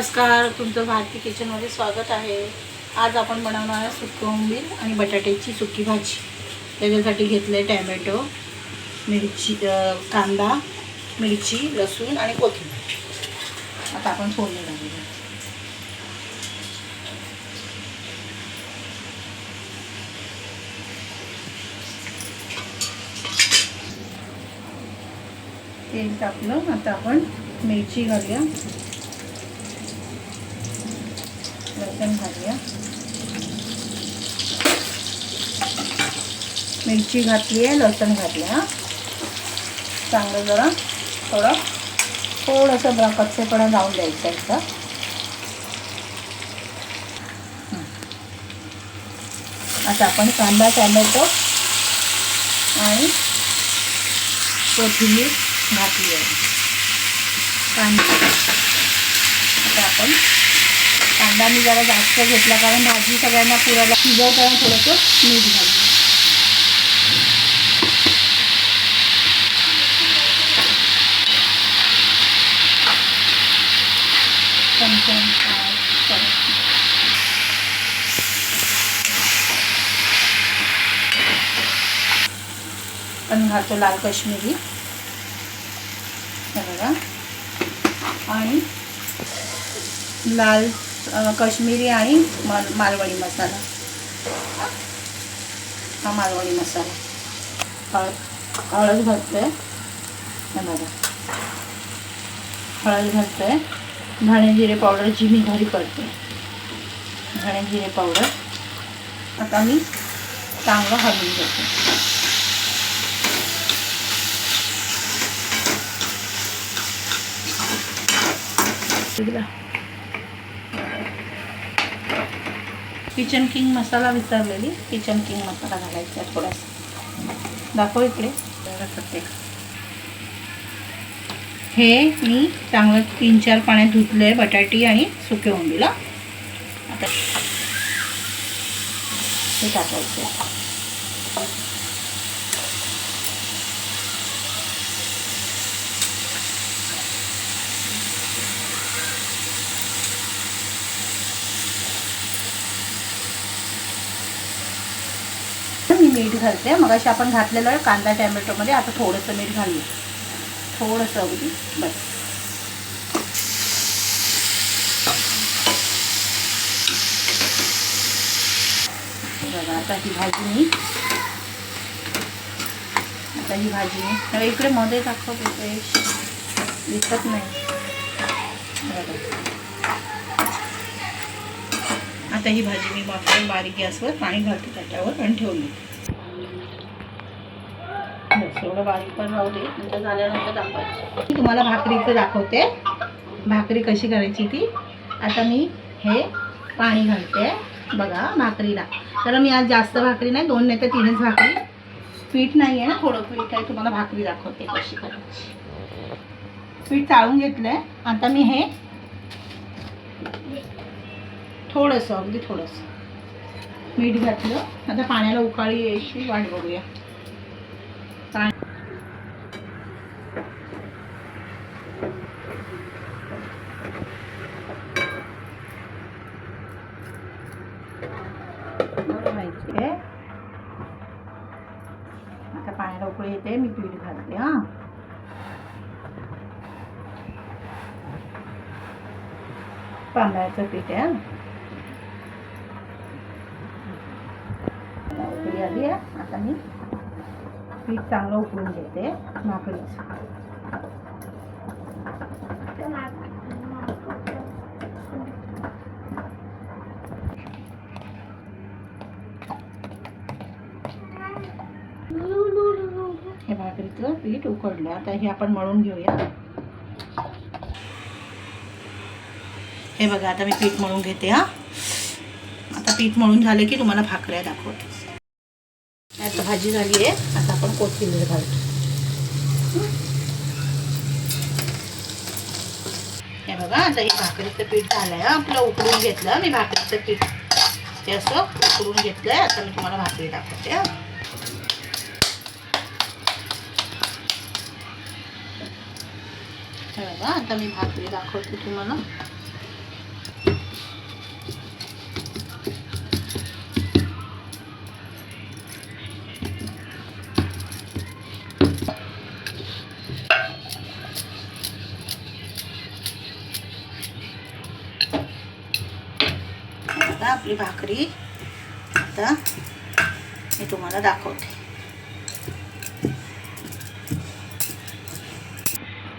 नमस्कार तुमचं भारती किचनमध्ये स्वागत आहे. आज आपण बनवणार आहे सुकं उंबीर आणि बटाट्याची सुकी भाजी. त्याच्यासाठी घेतलं आहे टॅमॅटो मिरची कांदा मिरची लसूण आणि कोथिंबीर. आता आपण फोडणी घालूया. तेल टाकलं आता आपण मिरची घालूया. लसूण घालूया. मिरची घातली आहे लसूण घातली हां चांगलं जरा थोडं थोडंसं बरा कच्चेपणा लावून द्यायचं आहे आता आपण कांदा टॅमॅटो आणि कोथिंबीर घातली आहे. कांदा. आता आपण कांदा मी जरा जास्त घेतला कारण भाजी सगळ्यांना पुरायला शिजवताना थोडंसं मीठ घालू पण घालतो लाल कश्मीरी बघा. आणि लाल कश्मीरी आणि माल मालवणी मसाला. हा मालवणी मसाला. हळद हळद घालतोय. हे बघा. हळद घालतोय. धणे जिरे पावडर जी मी घरी करते धणे जिरे पावडर. आता मी चांगलं हलवून घेते. एकदा. किचन किंग मसाला विसरलेली. किचन किंग मसाला घालायचा थोडासा. दाखव इकडे. प्रत्येक हे मी चांगलं तीन चार पाण्यात धुतलं आहे बटाटी आणि सुके उंडीला आता हे टाकायचं. मी मीठ घालते. मग अशी आपण घातलेलं आहे कांदा टॅमॅटोमध्ये. आता थोडंसं मीठ घालू थोडंसं अगदी. बस. बघा आता ही भाजी मी आता ही भाजी मी इकडे मध्ये दाखवत होते दिसत नाही. बघा. आता ही भाजी मी वापरून बारीक गॅसवर पाणी घालते त्याच्यावर आणि ठेवली. एवढं बारीक पण राहू दे नंतर झाल्यानंतर दाखवायचं मी तुम्हाला भाकरीचं दाखवते. भाकरी कशी करायची ती? आता मी हे पाणी घालते बघा भाकरीला. तर मी आज जास्त भाकरी नाही दोन नाही तर तीनच भाकरी. पीठ नाही आहे ना थोडं पीठ आहे तुम्हाला भाकरी दाखवते कशी करायची. पीठ चाळून घेतलं आहे आता मी हे थोडंसं अगदी थोडंसं. मीठ घातलं. आता पाण्याला उकाळी यायची वाट बघूया. आता पाण्याला उकळी येते. मी पीठ घालते हां. तांदळाचं पीठ आहे हां उकळी आली आहे आता मी पीठ चांगलं उकळून घेते भाकरीचं हे भाकरीचं पीठ उकडलं आता हे आपण मळून घेऊया हे बघा आता मी पीठ मळून घेते हा आता पीठ मळून झाले की तुम्हाला भाकऱ्या दाखवते. आता भाजी झाली आहे. आता आपण कोथिंबीर घालतो. हे बघा आता हे भाकरीचं पीठ झालंय. आपलं उकडून घेतलं मी भाकरीचं पीठ. ते असं उकडून घेतलंय आता मी तुम्हाला भाकरी दाखवते हे बघा आता मी भाकरी दाखवते तुम्हाला. ही भाकरी. आता मी तुम्हाला दाखवते.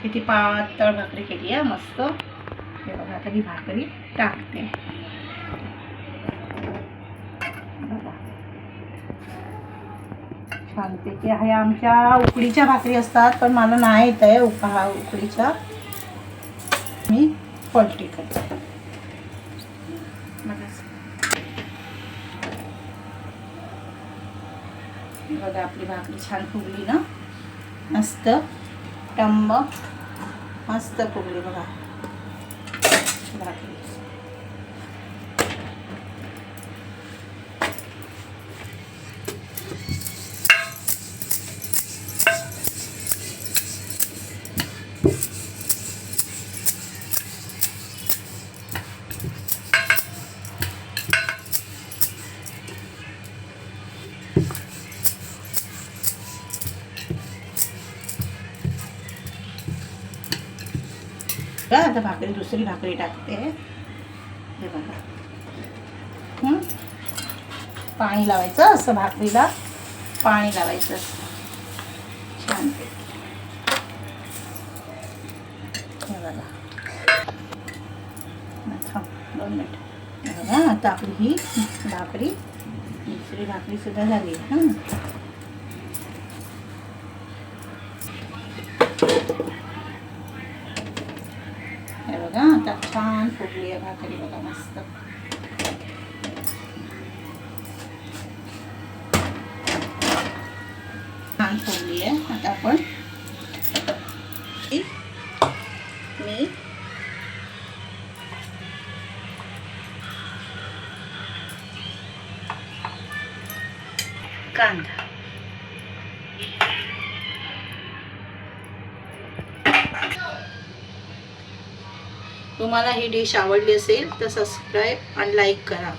किती पातळ भाकरी केली आहे मस्त. हे बघा आता मी भाकरी टाकते. बघा. छानपैकी आहे. आमच्या उकडीच्या भाकरी असतात पण मला नाही येत आहे उका हा उकडीच्या. मी पलटी करते बघा. बघा आपली भाकरी छान फुगली ना? मस्त. टंब मस्त फुगली बघा. भाकरी. बघा आता भाकरी दुसरी भाकरी टाकते. हे बघा. पाणी लावायचं असं भाकरीला. पाणी लावायचं. असं छान. हे बघा. दोन मिनिट. बघा आता आपली ही भाकरी दुसरी भाकरी सुद्धा झाली. हां बघा आता छान फुगली आहे भाकरी बघा मस्त. छान फुगली आहे. आता आपण मी कांदा. तुम्हाला ही डिश आवडली असेल तर सबस्क्राईब आणि लाईक करा.